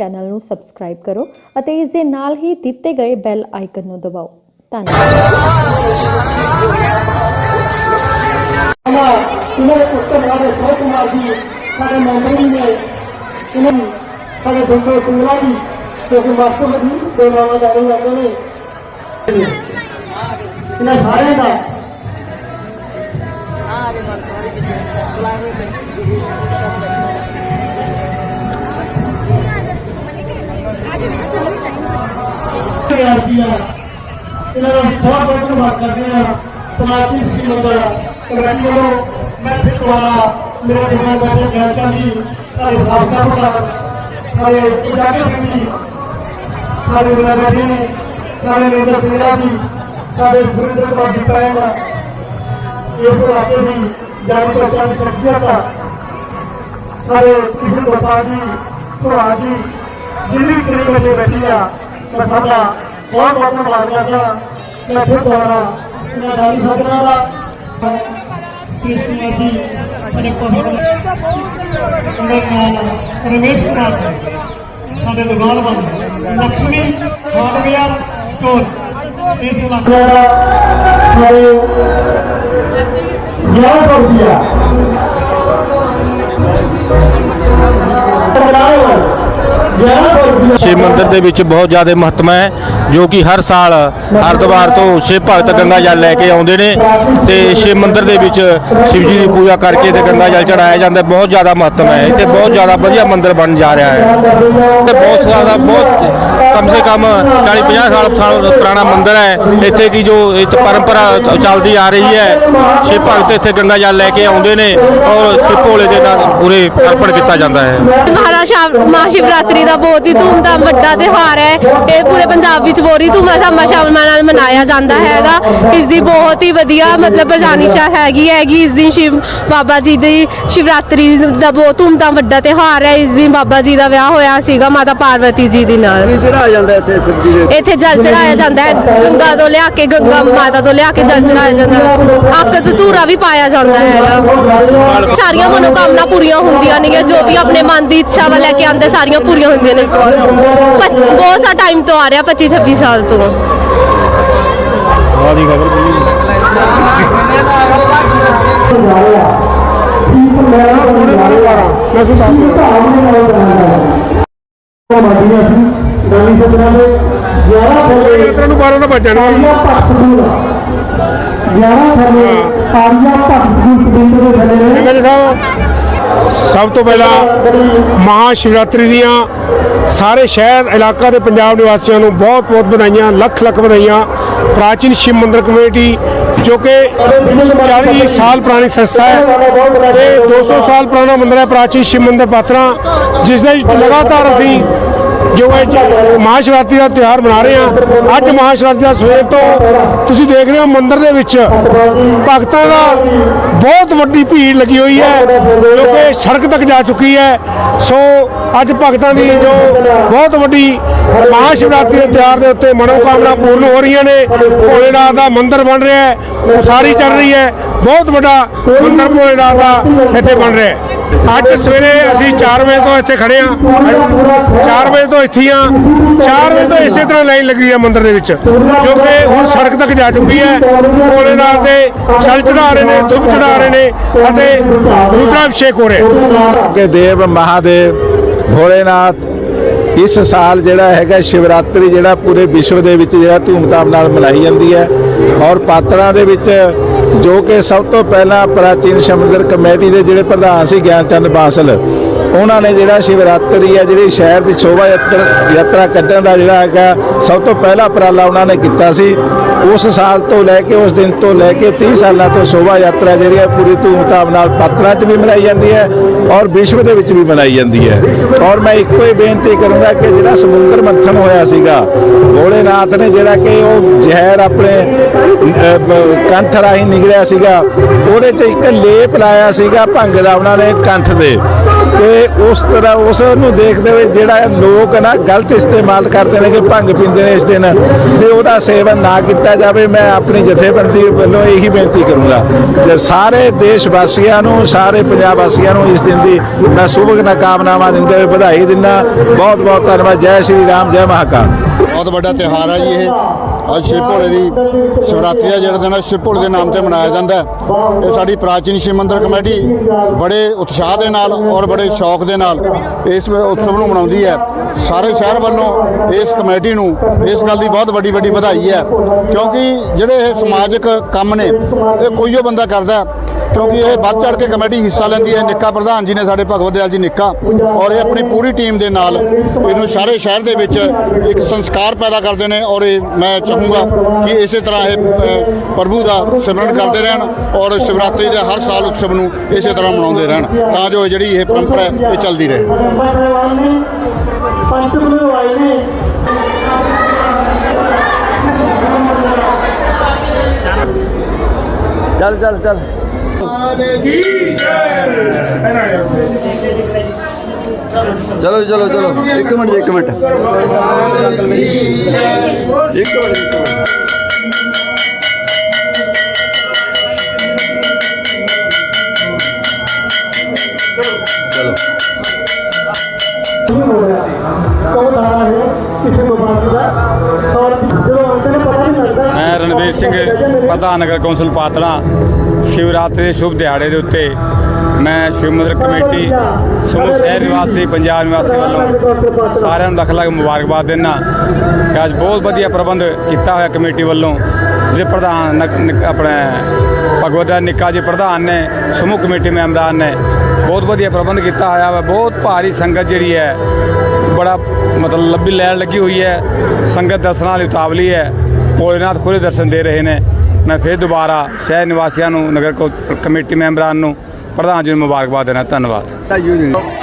Channel ਨੂੰ subscribe ਕਰੋ ਅਤੇ ਇਸ ਦੇ ਨਾਲ ਹੀ ਦਿੱਤੇ ਗਏ ਬੈਲ ਆਈਕਨ ਨੂੰ ਦਬਾਓ। ਧੰਨਵਾਦ। ਦੇ ਸਾਡੇ ਬੰਦੇ ਕੁਮਲਾ ਜੀ ਜੋ ਕਿ ਮਾਸਟਰ ਜੀ ਦੇ ਨਾਮ ਜਾਣੇ ਜਾਂਦੇ ਨੇ। ਇਹਨਾਂ ਸਾਰਿਆਂ ਦਾ। ਇਹਨਾਂ ਦਾ ਬਹੁਤ ਬਹੁਤ ਧੰਨਵਾਦ ਕਰਦੇ ਹਾਂ ਸਮਾਜੀ ਸ੍ਰੀ ਮੰਦਰ ਕਮੇਟੀ ਵੱਲੋਂ ਮੈਂ ਫਿਰ ਦੁਆਰਾ ਮੇਰੇ ਜਵਾਨ ਬੈਠੇ ਗਿਆਨਚੰਦ ਜੀ ਸਾਡੇ ਸਾਬਕਾ ਪ੍ਰਧਾਨ ਸਾਡੇ ਇਜਾਜ਼ਤ ਸਿੰਘ ਜੀ, ਸਾਡੇ ਮੇਰਾ ਬੈਠੇ ਨੇ, ਸਾਡੇ ਨਰਿੰਦਰ ਸਿੰਘਲਾ ਜੀ, ਸਾਡੇ ਸੁਰਿੰਦਰ ਕੁਮਾਰ ਜੀ ਸਾਹਿਬ ਇਸ ਇਲਾਕੇ ਦੀ ਜਾਣ ਪਛਾਣ ਸ਼ਖਸੀਅਤ ਆ। ਸਾਰੇ ਕ੍ਰਿਸ਼ਨ ਪ੍ਰਸਾਦ ਜੀ ਸੁਹਾਗ ਜੀ, ਜਿੰਨੀ ਕਰੀਬ ਵਿੱਚ ਬੈਠੀ ਆ, ਮੈਂ ਦਾ ਬਹੁਤ ਬਹੁਤ ਧੰਨਵਾਦ ਕਰਦਾ ਮੈਂ ਫਿਰ ਦੁਆਰਾ ਇਹਨਾਂ ਦਾਨੀ ਸਾਧਨਾ ਦਾ ਸ੍ਰਿਸ਼ਟੀ ਕੁਮਾਰ ਜੀ ਸਾਡੇ ਕੋਲ ਉਹਦੇ ਨਾਲ ਰਮੇਸ਼ ਕੁਮਾਰ ਜੀ ਸਾਡੇ ਦੁਕਾਨ ਬੰਦ ਲక్ష్ਮੀ ਹਾਰਡਵੇਅਰ ਸਟੋਰ ਇਸ ਇਲਾਕੇ ਦਾ ਸਾਰੇ ਗਿਆਨ ਰੁਪਿਆ ਸ਼ਿਵ ਮੰਦਿਰ ਦੇ ਵਿੱਚ ਬਹੁਤ ਜ਼ਿਆਦਾ ਮਹੱਤਵ ਹੈ, ਜੋ ਕਿ ਹਰ ਸਾਲ ਹਰਿਦੁਆਰ ਤੋਂ ਸ਼ਿਵ ਭਗਤ ਗੰਗਾ ਜਲ ਲੈ ਕੇ ਆਉਂਦੇ ਨੇ ਤੇ ਸ਼ਿਵ ਮੰਦਿਰ ਦੇ ਵਿੱਚ ਸ਼ਿਵ ਜੀ ਦੀ ਪੂਜਾ ਕਰਕੇ ਤੇ ਗੰਗਾ ਜਲ ਚੜਾਇਆ ਜਾਂਦਾ, ਬਹੁਤ ਜ਼ਿਆਦਾ ਮਹੱਤਵ ਹੈ। ਇੱਥੇ ਬਹੁਤ ਜ਼ਿਆਦਾ ਵਧੀਆ ਮੰਦਿਰ ਬਣ ਜਾ ਰਿਹਾ ਹੈ। ਤੇ ਬਹੁਤ ਜ਼ਿਆਦਾ, ਬਹੁਤ ਕਮ ਸੇ ਕਮ 40 50 ਸਾਲ ਸਾਲ ਪੁਰਾਣਾ ਮੰਦਿਰ ਹੈ। ਇੱਥੇ ਕੀ ਜੋ ਇੱਕ ਪਰੰਪਰਾ ਚੱਲਦੀ ਆ ਰਹੀ ਹੈ, ਸ਼ਿਵ ਭਗਤ ਇੱਥੇ ਗੰਗਾ ਜਲ ਲੈ ਕੇ ਆਉਂਦੇ ਨੇ ਔਰ ਸ਼ਿਵ ਭੋਲੇ ਦੇ ਨਾਲ ਪੂਰੇ ਅਰਪਣ ਕੀਤਾ ਜਾਂਦਾ ਹੈ। ਮਹਾਰਾਸ਼ਾ ਮਹਾਸ਼ਿਵਰਾਤਰੀ ਦਾ ਬਹੁਤ ਹੀ ਧੂਮਧਾਮ ਵੱਡਾ ਤਿਉਹਾਰ ਹੈ। ਇਹ ਪੂਰੇ ਪੰਜਾਬ ਵਿੱਚ ਬਹੁਤ ਹੀ ਧੂਮਧਾਮ ਸ਼ਾਮਲ ਨਾਲ ਮਨਾਇਆ ਜਾਂਦਾ ਹੈਗਾ। ਇਸ ਦੀ ਬਹੁਤ ਹੀ ਵਧੀਆ ਮਤਲਬ ਪ੍ਰਜਾਨੀਸ਼ਾ ਹੈਗੀ ਹੈਗੀ ਇਸ ਦਿਨ ਸ਼ਿਵ ਬਾਬਾ ਜੀ ਦੀ ਸ਼ਿਵਰਾਤਰੀ ਦਾ ਬਹੁਤ ਧੂਮਧਾਮ ਵੱਡਾ ਤਿਉਹਾਰ ਹੈ। ਇਸ ਦਿਨ ਬਾਬਾ ਜੀ ਦਾ ਵਿਆਹ ਹੋਇਆ ਸੀਗਾ ਮਾਤਾ ਪਾਰਵਤੀ ਜੀ ਦੇ ਨਾਲ। ਜਾਂਦਾ ਇੱਥੇ ਸਬਜ਼ੀ ਦੇ। ਇੱਥੇ ਜਲ ਚੜਾਇਆ ਜਾਂਦਾ ਹੈ। ਗੰਗਾ ਤੋਂ ਲਿਆ ਕੇ ਗੰਗਾ ਮਾਤਾ ਤੋਂ ਲਿਆ ਕੇ ਜਲ ਚੜਾਇਆ ਜਾਂਦਾ ਹੈ। ਅੱਕ ਧਤੂਰਾ ਵੀ ਪਾਇਆ ਜਾਂਦਾ ਹੈਗਾ। ਸਾਰੀਆਂ ਮਨੋਕਾਮਨਾ ਪੂਰੀਆਂ ਹੁੰਦੀਆਂ ਨੇ ਜੋ ਵੀ ਆਪਣੇ ਮਨ ਦੀ ਇੱਛਾ ਵਾ ਲੈ ਕੇ ਆਂਦੇ ਸਾਰੀਆਂ ਪੂਰੀਆਂ ਹੁੰਦੀਆਂ ਨੇ ਪ- ਬਹੁਤ ਸਾ ਟਾਈਮ ਤੋਂ ਆ ਰਿਹਾ 25 26 ਸਾਲ ਤੋਂ। ਆਹ ਦੀ ਖਬਰ ਦੇ 11 ਥੱਲੇ ਨੂੰ ਬਾਹਰੋਂ ਨਾ ਬਚਣ ਪਾਰੀਆ ਭਗਤ ਸਕੂਲ 11 ਥੱਲੇ ਪਾਰੀਆ ਭਗਤ ਸਕੂਲ ਕਬਿੰਦਰ ਦੇ ਥੱਲੇ। ਨੇ ਮੇਰੇ ਸਾਹਿਬ? ਸਭ ਤੋਂ ਪਹਿਲਾਂ ਮਹਾ ਸ਼ਿਵਰਾਤਰੀ ਦੀਆਂ ਸਾਰੇ ਸ਼ਹਿਰ, ਇਲਾਕਾ ਦੇ ਪੰਜਾਬ ਨਿਵਾਸੀਆਂ ਨੂੰ ਬਹੁਤ ਬਹੁਤ ਵਧਾਈਆਂ, ਲੱਖ ਲੱਖ ਵਧਾਈਆਂ। ਪ੍ਰਾਚੀਨ ਸ਼ਿਵ ਮੰਦਿਰ ਕਮੇਟੀ, ਜੋ ਕਿ 40 ਸਾਲ ਪੁਰਾਣੀ ਸੰਸਥਾ ਹੈ, ਇਹ 200 ਸਾਲ ਪੁਰਾਣਾ ਮੰਦਿਰ ਹੈ, ਪ੍ਰਾਚੀਨ ਸ਼ਿਵ ਮੰਦਿਰ ਪਾਤਰਾ, ਜਿਸ ਦੇ ਵਿੱਚ ਲਗਾਤਾਰ ਅਸੀਂ ਜੋ ਅੱਜ ਮਹਾ ਸ਼ਿਵਰਾਤਰੀ ਦਾ ਤਿਉਹਾਰ ਮਨਾ ਰਹੇ ਹਾਂ, ਅੱਜ ਮਹਾਸ਼ਿਵਰਾਤਰੀ ਦਾ ਸਵੇਰ ਤੋਂ ਤੁਸੀਂ ਦੇਖ ਰਹੇ ਹੋ ਮੰਦਿਰ ਦੇ ਵਿੱਚ ਭਗਤਾਂ ਦਾ ਬਹੁਤ ਵੱਡੀ ਭੀੜ ਲੱਗੀ ਹੋਈ ਹੈ, ਜੋ ਕਿ ਸੜਕ ਤੱਕ ਜਾ ਚੁੱਕੀ ਹੈ। ਸੋ ਅੱਜ ਭਗਤਾਂ ਦੀ ਜੋ ਬਹੁਤ ਵੱਡੀ ਮਹਾ ਸ਼ਿਵਰਾਤਰੀ ਦੇ ਤਿਉਹਾਰ ਦੇ ਉੱਤੇ ਮਨੋਕਾਮਨਾ ਪੂਰਨ ਹੋ ਰਹੀਆਂ ਨੇ। ਭੋਲੇਨਾਥ ਦਾ ਮੰਦਿਰ ਬਣ ਰਿਹਾ ਹੈ, ਉਸਾਰੀ ਚੱਲ ਰਹੀ ਹੈ। ਬਹੁਤ ਵੱਡਾ ਮੰਦਿਰ ਭੋਲੇਨਾਥ ਦਾ ਇੱਥੇ ਬਣ ਰਿਹਾ ਹੈ। ਅੱਜ ਸਵੇਰੇ ਅਸੀਂ 4 ਵਜੇ ਤੋਂ ਇੱਥੇ ਖੜੇ ਹਾਂ। 4 ਵਜੇ ਤੋਂ ਇੱਥੇ ਹਾਂ 4 ਵਜੇ ਤੋਂ ਇਸੇ ਤਰ੍ਹਾਂ ਲਾਈਨ ਲੱਗੀ ਹੈ ਮੰਦਿਰ ਦੇ ਵਿੱਚ, ਜੋ ਕਿ ਹੁਣ ਸੜਕ ਤੱਕ ਜਾ ਚੁੱਕੀ ਹੈ। ਭੋਲੇਨਾਥ ਦੇ ਛਲ ਚੜਾ ਰਹੇ ਨੇ ਦੁੱਧ ਚੜਾ ਰਹੇ ਨੇ ਅਤੇ ਰੁਦਰਾਭਿਸ਼ੇਕ ਹੋ ਰਿਹਾ ਕਿ ਦੇਵ ਮਹਾਦੇਵ, ਭੋਲੇਨਾਥ, ਇਸ ਸਾਲ ਜਿਹੜਾ ਹੈਗਾ ਸ਼ਿਵਰਾਤਰੀ ਜਿਹੜਾ ਪੂਰੇ ਵਿਸ਼ਵ ਦੇ ਵਿੱਚ ਜਿਹੜਾ ਧੂਮਧਾਮ ਨਾਲ ਮਨਾਈ ਜਾਂਦੀ ਹੈ। ਔਰ ਪਾਤਰਾਂ ਦੇ ਵਿੱਚ ਜੋ ਕਿ ਸਭ ਤੋਂ ਪਹਿਲਾਂ ਪ੍ਰਾਚੀਨ ਸਮੁੰਦਰ ਕਮੇਟੀ ਦੇ ਜਿਹੜੇ ਪ੍ਰਧਾਨ ਸੀ ਗਿਆਨ ਚੰਦ ਬਾਸਲ, ਉਹਨਾਂ ਨੇ ਜਿਹੜਾ ਸ਼ਿਵਰਾਤਰੀ ਆ ਜਿਹੜੀ ਸ਼ਹਿਰ ਦੀ ਸ਼ੋਭਾ ਯਾਤਰਾ ਯਾਤਰਾ ਕੱਢਣ ਦਾ ਜਿਹੜਾ ਹੈਗਾ, ਸਭ ਤੋਂ ਪਹਿਲਾ ਉਪਰਾਲਾ ਉਹਨਾਂ ਨੇ ਕੀਤਾ ਸੀ। ਉਸ ਸਾਲ ਤੋਂ ਲੈ ਕੇ ਉਸ ਦਿਨ ਤੋਂ ਲੈ ਕੇ 30 ਸਾਲਾਂ ਤੋਂ ਸ਼ੋਭਾ ਯਾਤਰਾ ਜਿਹੜੀ ਹੈ ਪੂਰੀ ਧੂਮਧਾਮ ਨਾਲ ਪਾਤਰਾਂ 'ਚ ਵੀ ਮਨਾਈ ਜਾਂਦੀ ਹੈ ਔਰ ਵਿਸ਼ਵ ਦੇ ਵਿੱਚ ਵੀ ਮਨਾਈ ਜਾਂਦੀ ਹੈ। ਔਰ ਮੈਂ ਇੱਕੋ ਹੀ ਬੇਨਤੀ ਕਰੂੰਗਾ ਕਿ ਜਿਹੜਾ ਸਮੁੰਦਰ ਮੰਥਨ ਹੋਇਆ ਸੀਗਾ ਭੋਲੇਨਾਥ ਨੇ ਜਿਹੜਾ ਕਿ ਉਹ ਜ਼ਹਿਰ ਆਪਣੇ ਅਹ, ਕੰਠ ਰਾਹੀਂ ਨਿਕਲਿਆ ਸੀਗਾ ਉਹਦੇ 'ਚ ਇੱਕ ਲੇਪ ਲਾਇਆ ਸੀਗਾ ਭੰਗ ਦਾ ਉਹਨਾਂ ਨੇ ਕੰਠ ਦੇ। ਤੇ ਉਸ ਤਰ੍ਹਾਂ ਉਸ ਨੂੰ ਦੇਖਦੇ ਹੋਏ ਜਿਹੜਾ ਲੋਕ ਨਾ ਗਲਤ ਇਸਤੇਮਾਲ ਕਰਦੇ ਨੇ ਕਿ ਭੰਗ ਪੀਂਦੇ ਨੇ ਇਸ ਦਿਨ ਤੇ ਉਹਦਾ ਸੇਵਨ ਨਾ ਕੀਤਾ ਕੀਤਾ ਜਾਵੇ, ਮੈਂ ਆਪਣੀ ਜਥੇਬੰਦੀ ਵੱਲੋਂ ਇਹੀ ਬੇਨਤੀ ਕਰੂੰਗਾ। ਕਿ ਸਾਰੇ ਦੇਸ਼ ਵਾਸੀਆਂ ਨੂੰ, ਸਾਰੇ ਪੰਜਾਬ ਵਾਸੀਆਂ ਨੂੰ ਇਸ ਦਿਨ ਦੀ ਮੈਂ ਸ਼ੁਭ ਕਾਮਨਾਵਾਂ ਦਿੰਦੇ ਹੋਏ ਵਧਾਈ ਦਿੰਦਾ। ਬਹੁਤ ਬਹੁਤ ਧੰਨਵਾਦ। ਜੈ ਸ਼੍ਰੀ ਰਾਮ, ਜੈ ਮਹਾਕਾਲ। ਬਹੁਤ ਵੱਡਾ ਤਿਉਹਾਰ ਹੈ ਜੀ ਇਹ। ਅੱਜ ਸ਼ਿਵ ਭੋਲੇ ਦੀ ਸ਼ਿਵਰਾਤਰੀ ਦਾ ਜਿਹੜਾ ਦਿਨ ਹੈ ਸ਼ਿਵ ਭੋਲੇ ਦੇ ਨਾਮ ਤੇ ਮਨਾਇਆ ਜਾਂਦਾ ਹੈ। ਇਹ ਸਾਡੀ ਪ੍ਰਾਚੀਨ ਸ਼ਿਵ ਮੰਦਿਰ ਕਮੇਟੀ ਬੜੇ ਉਤਸ਼ਾਹ ਦੇ ਨਾਲ ਔਰ ਬੜੇ ਸ਼ੌਕ ਦੇ ਨਾਲ ਇਸ ਉਤਸਵ ਨੂੰ ਮਨਾਉਂਦੀ ਹੈ। ਸਾਰੇ ਸ਼ਹਿਰ ਵੱਲੋਂ ਇਸ ਕਮੇਟੀ ਨੂੰ ਇਸ ਗੱਲ ਦੀ ਬਹੁਤ ਵੱਡੀ ਵੱਡੀ ਵਧਾਈ ਹੈ। ਕਿਉਂਕਿ ਜਿਹੜੇ ਇਹ ਸਮਾਜਿਕ ਕੰਮ ਨੇ, ਇਹ ਕੋਈਓ ਬੰਦਾ ਕਰਦਾ ਕਿਉਂਕਿ ਇਹ ਵੱਧ ਚੜ ਕੇ ਕਮੇਟੀ ਹਿੱਸਾ ਲੈਂਦੀ ਹੈ। ਨਿੱਕਾ ਪ੍ਰਧਾਨ ਜੀ ਨੇ ਸਾਡੇ ਭਗਵਤ ਦਿਆਲ ਜੀ ਨਿੱਕਾ ਔਰ ਇਹ ਆਪਣੀ ਪੂਰੀ ਟੀਮ ਦੇ ਨਾਲ ਇਹਨੂੰ ਸਾਰੇ ਸ਼ਹਿਰ ਦੇ ਵਿੱਚ ਇੱਕ ਸੰਸਕਾਰ ਪੈਦਾ ਕਰਦੇ ਨੇ ਔਰ ਇਹ ਮੈਂ ਚਾਹੂੰਗਾ ਕਿ ਇਸੇ ਤਰ੍ਹਾਂ ਇਹ ਪ੍ਰਭੂ ਦਾ ਸਿਮਰਨ ਕਰਦੇ ਰਹਿਣ ਔਰ ਸ਼ਿਵਰਾਤਰੀ ਦੇ ਹਰ ਸਾਲ ਉਤਸਵ ਨੂੰ ਇਸੇ ਤਰ੍ਹਾਂ ਮਨਾਉਂਦੇ ਰਹਿਣ ਤਾਂ ਜੋ ਜਿਹੜੀ ਇਹ ਪਰੰਪਰਾ ਹੈ ਇਹ ਚੱਲਦੀ ਰਹੇ। ਸਾਹਿਬਾਨ ਨੇ ਪੰਚ ਬਲੂ ਆਏ ਨੇ ਚੱਲ ਚੱਲ ਚੱਲ ਚਲੋ ਚਲੋ ਚਲੋ। ਇੱਕ ਮਿੰਟ ਜੀ, ਇੱਕ ਮਿੰਟ। ਇੱਕ ਮਿੰਟ ਮੈਂ ਰਣਵੀਰ ਸਿੰਘ ਪ੍ਰਧਾਨ ਨਗਰ ਕੌਂਸਲ ਪਾਤੜਾ ਸ਼ਿਵਰਾਤਰੀ ਦੇ ਸ਼ੁਭ ਦਿਹਾੜੇ ਦੇ ਉੱਤੇ ਮੈਂ ਸ਼ਿਵ ਮੰਦਿਰ ਕਮੇਟੀ ਸਮੂਹ ਸ਼ਹਿਰ ਨਿਵਾਸੀ, ਪੰਜਾਬ ਨਿਵਾਸੀ ਵੱਲੋਂ ਸਾਰਿਆਂ ਨੂੰ ਲੱਖ ਲੱਖ ਮੁਬਾਰਕਬਾਦ ਦਿੰਦਾ ਕਿ ਅੱਜ ਬਹੁਤ ਵਧੀਆ ਪ੍ਰਬੰਧ ਕੀਤਾ ਹੋਇਆ ਕਮੇਟੀ ਵੱਲੋਂ, ਜਿਹਦੇ ਪ੍ਰਧਾਨ ਨਕ- ਨਿਕ- ਆਪਣੇ ਭਗਵਤਾ ਨਿੱਕਾ ਜੀ ਪ੍ਰਧਾਨ ਨੇ, ਸਮੂਹ ਕਮੇਟੀ ਮੈਂਬਰਾਂ ਨੇ, ਬਹੁਤ ਵਧੀਆ ਪ੍ਰਬੰਧ ਕੀਤਾ ਹੋਇਆ ਵਾ। ਬਹੁਤ ਭਾਰੀ ਸੰਗਤ ਜਿਹੜੀ ਹੈ, ਬੜਾ ਮਤਲਬ ਲੰਬੀ ਲੈਣ ਲੱਗੀ ਹੋਈ ਹੈ। ਸੰਗਤ ਦਰਸ਼ਨਾਂ ਲਈ ਉਤਾਵਲੀ ਹੈ। ਭੋਲੇਨਾਥ ਖੁੱਲੇ ਦਰਸ਼ਨ ਦੇ ਰਹੇ ਨੇ। ਮੈਂ ਫਿਰ ਦੁਬਾਰਾ ਸ਼ਹਿਰ ਨਿਵਾਸੀਆਂ ਨੂੰ, ਨਗਰ ਕੌ- ਕਮੇਟੀ ਮੈਂਬਰਾਂ ਨੂੰ ਪ੍ਰਧਾਨ ਜੀ ਨੂੰ ਮੁਬਾਰਕਬਾਦ ਦੇਣਾ ਧੰਨਵਾਦ। ਤਾਂ ਯੂਜ਼ ਨਹੀਂ